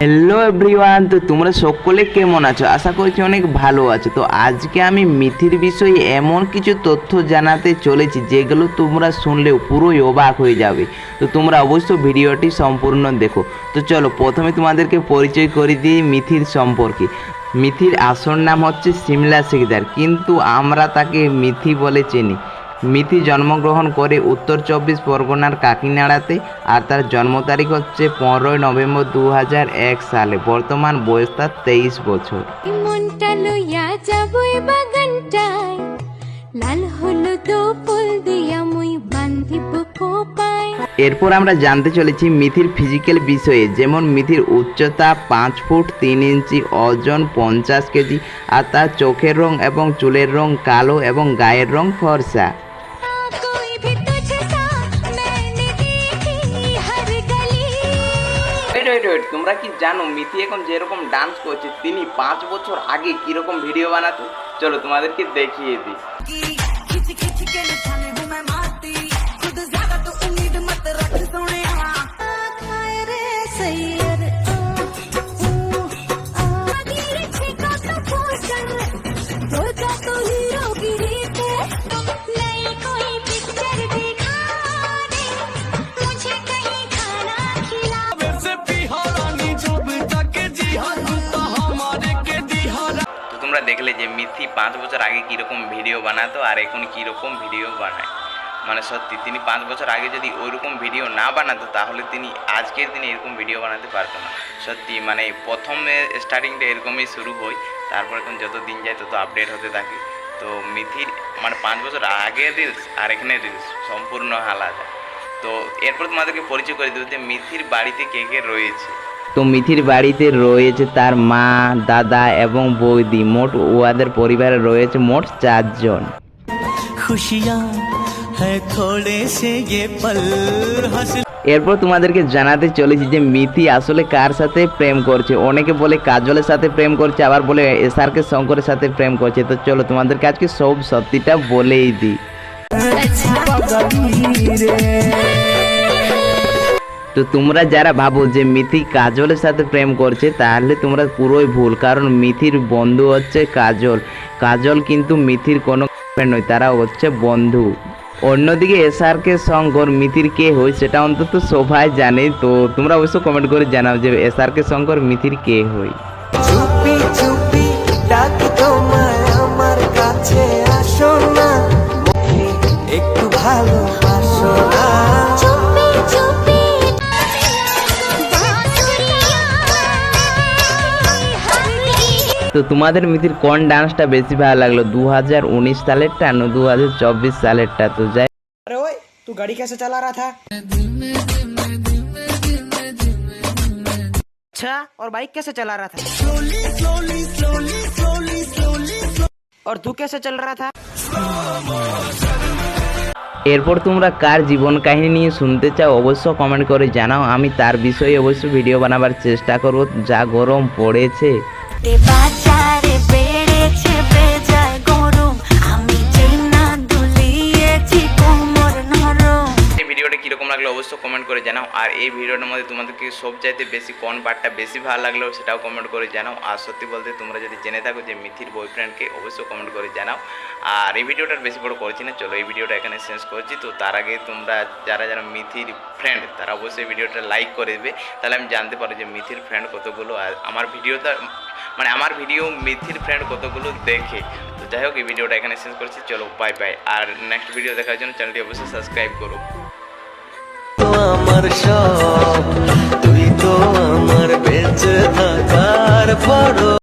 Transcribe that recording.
Everyone তো তোমরা সকলে কেমন আছো? আশা করছি অনেক ভালো আছো। তো আজকে আমি মিথির বিষয়ে এমন কিছু তথ্য জানাতে চলেছি, যেগুলো তোমরা শুনলেও পুরোই অবাক হয়ে যাবে। তো তোমরা অবশ্যই ভিডিওটি সম্পূর্ণ দেখো। তো চলো, প্রথমে তোমাদেরকে পরিচয় করে দিই মিথির সম্পর্কে। মিথির আসল নাম হচ্ছে সিমলা সিকদার, কিন্তু আমরা তাকে মিথি বলে চিনি। মিথি জন্মগ্রহণ করে উত্তর চব্বিশ পরগনার কাকিনাড়াতে আর তার জন্ম তারিখ হচ্ছে পনেরোই নভেম্বর দু এক সালে। বর্তমান বয়স তার তেইশ বছর। ফুল দিয়া মুই বান্ধিব কোপায় এরপর আমরা জানতে চলেছি মিথির ফিজিক্যাল বিষয়ে যেমন মিথির উচ্চতা পাঁচ ফুট তিন ইঞ্চি ওজন পঞ্চাশ কেজি আর তার চোখের রং এবং চুলের রং কালো এবং গায়ের রং ফর্সা। তোমরা কি জানো মিথি এখন যেরকম ডান্স করছে তিনি পাঁচ বছর আগে কীরকম ভিডিও বানাতো চলো তোমাদেরকে দেখিয়ে দিই দেখলে যে মিথি পাঁচ বছর আগে কীরকম ভিডিও বানাতো আর এখন কীরকম ভিডিও বানায়। মানে সত্যি, তিনি পাঁচ বছর আগে যদি ওইরকম ভিডিও না বানাতো, তাহলে তিনি আজকের দিনে এরকম ভিডিও বানাতে পারতো না। সত্যি মানে প্রথমে স্টার্টিংটা এরকমই শুরু হয়, তারপর এখন যত দিন যায় তত আপডেট হতে থাকে। তো মিথির মানে পাঁচ বছর আগের রিলস আর এখানে রিলস সম্পূর্ণ আলাদা। তো এরপর তোমাদেরকে পরিচয় করে দেবো যে মিথির বাড়িতে কে কে রয়েছে। তো মিথির বাড়িতে রয়েছে তার মা দাদা এবং বৌদি। মোট ওয়াদের পরিবারে রয়েছে মোট চারজন। এরপর তোমাদেরকে জানাতে চলেছি যে মিথি আসলে কার সাথে প্রেম করছে। অনেকে বলে কাজলের সাথে প্রেম করছে আবার বলে এসআরকে শঙ্করের সাথে প্রেম করছে। তো চলো তোমাদেরকে আজকে সব সত্যিটা বলেই দিই। আচ্ছা, তো তোমরা যারা ভাবো যে মিথি কাজলের সাথে প্রেম করছে, তাহলে তোমরা পুরোই ভুল, কারণ মিথির বন্ধু হচ্ছে কাজল। কাজল কিন্তু মিথির কোনো নয়, তারা হচ্ছে বন্ধু। অন্যদিকে এসআরকে শঙ্কর, মিথির কে হয় সেটা অন্তত সবাই জানে। তো তোমরা অবশ্য কমেন্ট করে জানাও যে এসআরকে শঙ্কর, মিথির কে হয়। আমার কাছে আসো না। তো তোমাদের মিথির কোন ডান্সটা বেশি ভালো লাগলো দু হাজার উনিশ সালেরটা না দু হাজার চব্বিশ সালেরটা তো যাই अरे ओए तू गाड़ी कैसे चला रहा था अच्छा और बाइक कैसे चला रहा था और तू कैसे चल रहा था এরপর তোমরা কার জীবন কাহিনী নিয়ে শুনতে চাও অবশ্য কমেন্ট করে জানাও আমি তার বিষয়ে অবশ্য ভিডিও বানাবার চেষ্টা করব যা গরম পড়েছে আমি যে না দুলিয়েছি কোমর নরম। এই ভিডিওটা কীরকম লাগল অবশ্যই কমেন্ট করে জানাও। আর এই ভিডিওটার মধ্যে তোমাদেরকে সবচাইতে বেশি কোন পার্টটা বেশি ভালো লাগল সেটাও কমেন্ট করে জানাও। আর সত্যি বলতে তোমরা যদি জেনে থাকো যে মিথির বয়ফ্রেন্ডকে অবশ্যই কমেন্ট করে জানাও। আর এই ভিডিওটা বেশি বড় করছি না, চলো এই ভিডিওটা এখানে শেষ করছি। তো তার আগে তোমরা যারা যারা মিথির ফ্রেন্ড তারা অবশ্যই ভিডিওটা লাইক করে দেবে। তাহলে আমি জানতে পারব যে মিথির ফ্রেন্ড কতগুলো। আর আমার ভিডিওটা মানে আমার ভিডিও মিথির ফ্রেন্ড কতগুলো দেখে। তো যাই হোক, এই ভিডিওটা এখানে শেষ করছি। চলো বাই বাই আর নেক্সট ভিডিও দেখার জন্য চ্যানেলটি অবশ্যই সাবস্ক্রাইব করো। আমার সব, তুই তো আমার বেঁচে থাকার পর